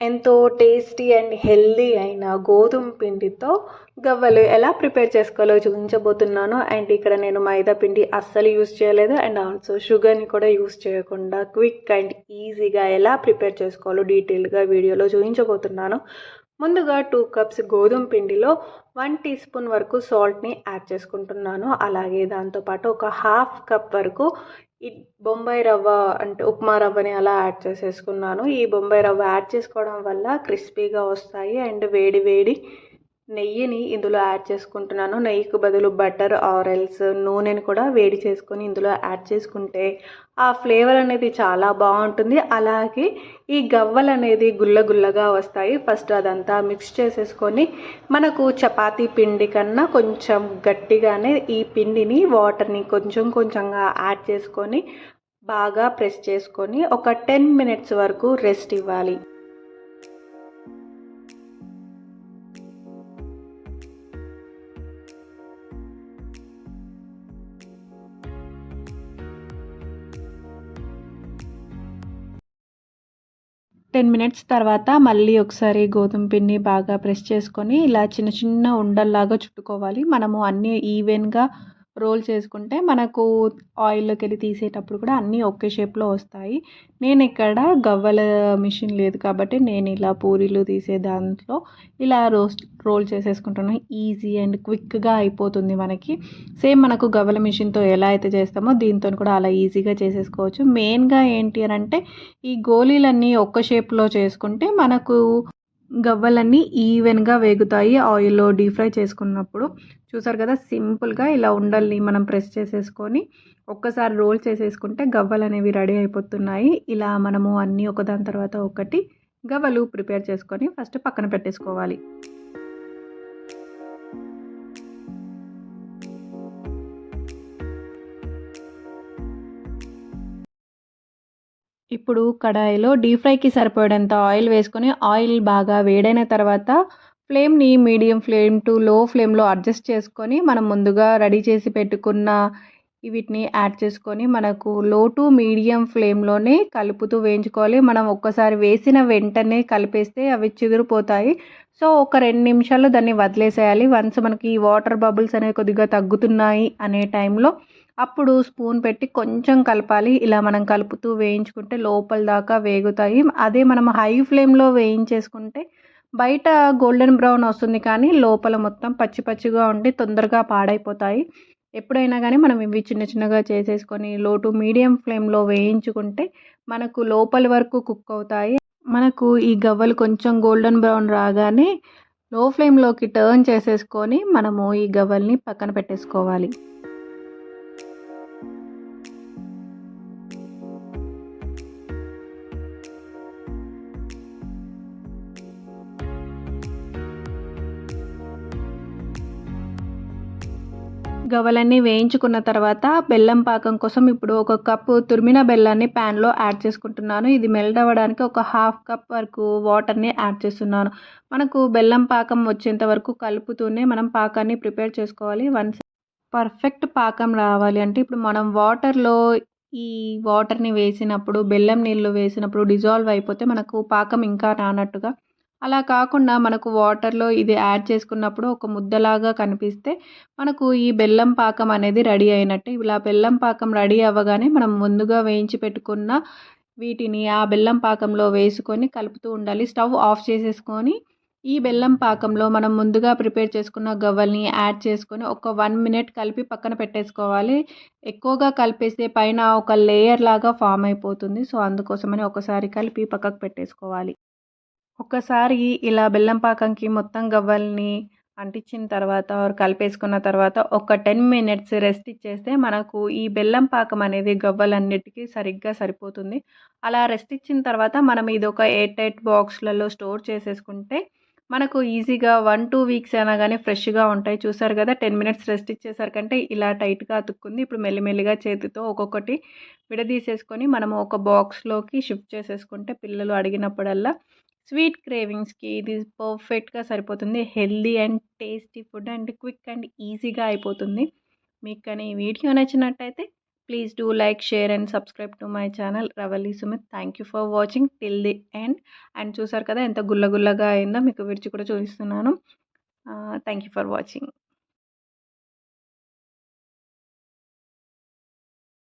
ఎంతో tasty and healthy అయిన గోధుమ పిండితో గవ్వలు ఎలా ప్రిపేర్ చేసుకోవాలో చూపించబోతున్నాను. అండ్ ఇక్కడ నేను మైదా పిండి అస్సలు యూస్ చేయలేదు. అండ్ ఆల్సో షుగర్ని కూడా యూస్ చేయకుండా క్విక్ అండ్ ఈజీగా ఎలా ప్రిపేర్ చేసుకోవాలో డీటెయిల్గా వీడియోలో చూపించబోతున్నాను. ముందుగా టూ కప్స్ గోధుమ పిండిలో వన్ టీ స్పూన్ వరకు సాల్ట్ని యాడ్ చేసుకుంటున్నాను. అలాగే దాంతోపాటు ఒక హాఫ్ కప్ వరకు ఈ బొంబాయి రవ్వ అంటే ఉప్మా రవ్వని అలా యాడ్ చేసేసుకున్నాను. ఈ బొంబాయి రవ్వ యాడ్ చేసుకోవడం వల్ల క్రిస్పీగా వస్తాయి అండ్ వేడి వేడి నెయ్యిని ఇందులో యాడ్ చేసుకుంటున్నాను. నెయ్యికి బదులు బటర్ ఆరెల్స్ నూనెని కూడా వేడి చేసుకొని ఇందులో యాడ్ చేసుకుంటే ఆ ఫ్లేవర్ అనేది చాలా బాగుంటుంది. అలాగే ఈ గవ్వలు అనేది గుల్ల గుల్లగా వస్తాయి. ఫస్ట్ అదంతా మిక్స్ చేసేసుకొని మనకు చపాతీ పిండి కన్నా కొంచెం గట్టిగానే ఈ పిండిని వాటర్ని కొంచెం కొంచెంగా యాడ్ చేసుకొని బాగా ప్రెస్ చేసుకొని ఒక టెన్ మినిట్స్ వరకు రెస్ట్ ఇవ్వాలి. టెన్ మినిట్స్ తర్వాత మళ్ళీ ఒకసారి గోధుమ పిండి బాగా ప్రెస్ చేసుకొని ఇలా చిన్న చిన్న ఉండల్లాగా చుట్టుకోవాలి. మనము అన్నీ ఈవెన్గా రోల్ చేసుకుంటే మనకు ఆయిల్లోకి వెళ్ళి తీసేటప్పుడు కూడా అన్నీ ఒకే షేప్లో వస్తాయి. నేను ఇక్కడ గవ్వల మిషన్ లేదు కాబట్టి నేను ఇలా పూరీలు తీసే దాంట్లో ఇలా రోస్ట్ రోల్ చేసేసుకుంటున్నాను ఈజీ అండ్ క్విక్గా అయిపోతుంది మనకి. సేమ్ మనకు గవ్వల మిషన్తో ఎలా అయితే చేస్తామో దీంతో కూడా అలా ఈజీగా చేసేసుకోవచ్చు. మెయిన్గా ఏంటి అని అంటే ఈ గోళీలన్నీ ఒక్క షేప్లో చేసుకుంటే మనకు గవ్వలన్నీ ఈవెన్గా వేగుతాయి. ఆయిల్లో డీప్ ఫ్రై చేసుకున్నప్పుడు చూసారు కదా సింపుల్గా ఇలా ఉండల్ని మనం ప్రెస్ చేసేసుకొని ఒక్కసారి రోల్ చేసేసుకుంటే గవ్వలు అనేవి రెడీ అయిపోతున్నాయి. ఇలా మనము అన్నీ ఒకదాని తర్వాత ఒకటి గవ్వలు ప్రిపేర్ చేసుకొని ఫస్ట్ పక్కన పెట్టేసుకోవాలి. ఇప్పుడు కడాయిలో డీప్ ఫ్రైకి సరిపడేంత ఆయిల్ వేసుకొని ఆయిల్ బాగా వేడైన తర్వాత ఫ్లేమ్ని మీడియం ఫ్లేమ్ టు లో ఫ్లేమ్లో అడ్జస్ట్ చేసుకొని మనం ముందుగా రెడీ చేసి పెట్టుకున్న వీటిని యాడ్ చేసుకొని మనకు లో టు మీడియం ఫ్లేమ్లోనే కలుపుతూ వేయించుకోవాలి. మనం ఒక్కసారి వేసిన వెంటనే కలిపేస్తే అవి చిగురిపోతాయి. సో ఒక రెండు నిమిషాలు దాన్ని వదిలేసేయాలి. వన్స్ మనకి వాటర్ బబుల్స్ అనేవి కొద్దిగా తగ్గుతున్నాయి అనే టైంలో అప్పుడు స్పూన్ పెట్టి కొంచెం కలపాలి. ఇలా మనం కలుపుతూ వేయించుకుంటే లోపల దాకా వేగుతాయి. అదే మనం హై ఫ్లేమ్లో వేయించేసుకుంటే బయట గోల్డెన్ బ్రౌన్ వస్తుంది కానీ లోపల మొత్తం పచ్చి పచ్చిగా ఉండి తొందరగా పాడైపోతాయి. ఎప్పుడైనా కానీ మనం ఇవి చిన్న చిన్నగా చేసేసుకొని లోటు మీడియం ఫ్లేమ్లో వేయించుకుంటే మనకు లోపల వరకు కుక్ అవుతాయి. మనకు ఈ గవ్వలు కొంచెం గోల్డెన్ బ్రౌన్ రాగానే లో ఫ్లేమ్లోకి టర్న్ చేసేసుకొని మనము ఈ గవ్వల్ని పక్కన పెట్టేసుకోవాలి. గవలన్నీ వేయించుకున్న తర్వాత బెల్లం పాకం కోసం ఇప్పుడు ఒక కప్పు తురిమిన బెల్లాన్ని ప్యాన్లో యాడ్ చేసుకుంటున్నాను. ఇది మెల్ట్ అవ్వడానికి ఒక హాఫ్ కప్ వరకు వాటర్ని యాడ్ చేస్తున్నాను. మనకు బెల్లం పాకం వచ్చేంత వరకు కలుపుతూనే మనం పాకాన్ని ప్రిపేర్ చేసుకోవాలి. వన్స్ పర్ఫెక్ట్ పాకం రావాలి అంటే ఇప్పుడు మనం వాటర్లో ఈ వాటర్ని వేసినప్పుడు బెల్లం నీళ్ళు వేసినప్పుడు డిజాల్వ్ అయిపోతే మనకు పాకం ఇంకా రానట్టుగా అలా కాకుండా మనకు వాటర్లో ఇది యాడ్ చేసుకున్నప్పుడు ఒక ముద్దలాగా కనిపిస్తే మనకు ఈ బెల్లం పాకం అనేది రెడీ అయినట్టు. ఇలా బెల్లం పాకం రెడీ అవ్వగానే మనం ముందుగా వేయించి పెట్టుకున్న వీటిని ఆ బెల్లం పాకంలో వేసుకొని కలుపుతూ ఉండాలి. స్టవ్ ఆఫ్ చేసేసుకొని ఈ బెల్లం పాకంలో మనం ముందుగా ప్రిపేర్ చేసుకున్న గవ్వల్ని యాడ్ చేసుకొని ఒక వన్ మినిట్ కలిపి పక్కన పెట్టేసుకోవాలి. ఎక్కువగా కలిపేస్తే పైన ఒక లేయర్ లాగా ఫామ్ అయిపోతుంది. సో అందుకోసమని ఒకసారి కలిపి పక్కకు పెట్టేసుకోవాలి. ఒక్కసారి ఇలా బెల్లం పాకంకి మొత్తం గవ్వల్ని అంటించిన తర్వాత కలిపేసుకున్న తర్వాత ఒక టెన్ మినిట్స్ రెస్ట్ ఇచ్చేస్తే మనకు ఈ బెల్లం పాకం అనేది గవ్వలన్నిటికీ సరిగ్గా సరిపోతుంది. అలా రెస్ట్ ఇచ్చిన తర్వాత మనం ఇది ఒక ఎయిట్ ఎయిట్ బాక్స్లలో స్టోర్ చేసేసుకుంటే మనకు ఈజీగా వన్ టూ వీక్స్ అయినా కానీ ఫ్రెష్గా ఉంటాయి. చూసారు కదా టెన్ మినిట్స్ రెస్ట్ ఇచ్చేసరికంటే ఇలా టైట్గా అతుక్కుంది. ఇప్పుడు మెల్లిమెల్లిగా చేతితో ఒక్కొక్కటి విడదీసేసుకొని మనము ఒక బాక్స్లోకి షిఫ్ట్ చేసేసుకుంటే పిల్లలు అడిగినప్పుడల్లా స్వీట్ క్రేవింగ్స్కి ఇది పర్ఫెక్ట్గా సరిపోతుంది. Healthy and tasty food and quick and ఈజీగా అయిపోతుంది. మీకు కానీ ఈ వీడియో నచ్చినట్టయితే please do like share and subscribe to my channel Ravali Sumit. Thank you for watching. Till the end. And చూసారు కదా ఎంత గుల్లగుల్లగా అయిందో మీకు విడిచి కూడా చూపిస్తున్నాను. Thank you for watching.